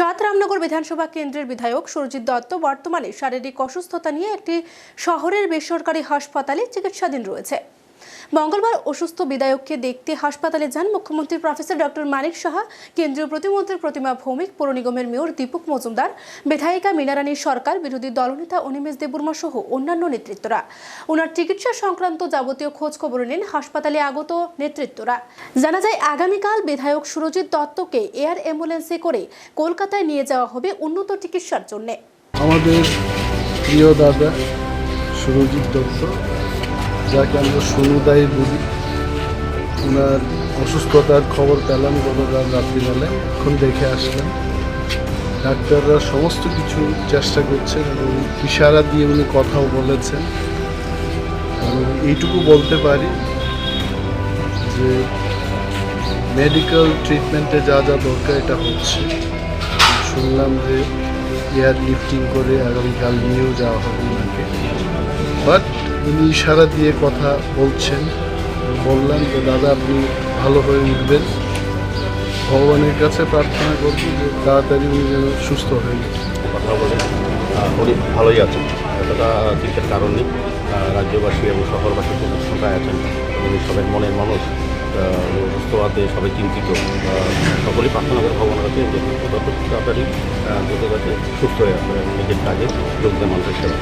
সাত রামনগর বিধানসভা কেন্দ্রের বিধায়ক সুরজিৎ দত্ত বর্তমানে শারীরিক অসুস্থতা নিয়ে একটি শহরের বেসরকারি হাসপাতালে চিকিৎসাধীন রয়েছে। মঙ্গলবার অসুস্থ বিধায়ককে দেখতে হাসপাতালে যান মুখ্যমন্ত্রী প্রফেসর ডক্টর মানিক সাহা, কেন্দ্রীয় প্রতিমন্ত্রীর প্রতিমা ভৌমিক, পৌর নিগমের মেয়র দীপক মজুমদার, বিধায়িকা মীনারানী সরকার, বিরোধী দলনেতা অনিমেষ দেববর্মা সহ অন্যান্য নেতৃত্বরা। ওনার চিকিৎসা সংক্রান্ত যাবতীয় খোঁজ খবর নেন হাসপাতালে আগত নেতৃত্বরা। জানা যায়, আগামীকাল বিধায়ক সুরজিৎ দত্তকে এয়ার অ্যাম্বুলেন্সে করে কলকাতায় নিয়ে যাওয়া হবে উন্নত চিকিৎসার জন্যে। আমাদের প্রিয় দাদা সুরজিৎ দত্ত যাকে আমরা সুনুদাই বলি, ওনার অসুস্থতার খবর পেলাম গতকাল রাত্রিবেলায় এখন দেখে আসলাম ডাক্তাররা সমস্ত কিছু চেষ্টা করছেন এবং ইশারা দিয়ে উনি কথাও বলেছেন। এবং এইটুকু বলতে পারি যে মেডিকেল ট্রিটমেন্টে যা যা দরকার এটা হচ্ছে। শুনলাম যে এয়ার লিফটিং করে আগামীকাল নিয়েও যাওয়া হবে ওনাকে। বাট উনি ইশারা দিয়ে কথা বলছেন। বললাম যে দাদা আপনি ভালো হয়ে উঠবেন। ভগবানের কাছে প্রার্থনা করব যে তাড়াতাড়ি উনি যেন সুস্থ হয়ে কথা বলে আহ, উনি ভালোই আছেন। এতটা চিন্তার কারণ নেই। রাজ্যবাসী এবং শহরবাসী খুব উৎসাহে আছেন। উনি সবাই মনের মানুষ। সুস্থ হওয়াতে সবাই চিন্তিত। সকলেই প্রার্থনা করে ভগবানের কাছে যে যত তাড়াতাড়ি দ্রুত কাছে সুস্থ হয়ে আসবে নিজের কাজে যোগদান মানুষের সেবা।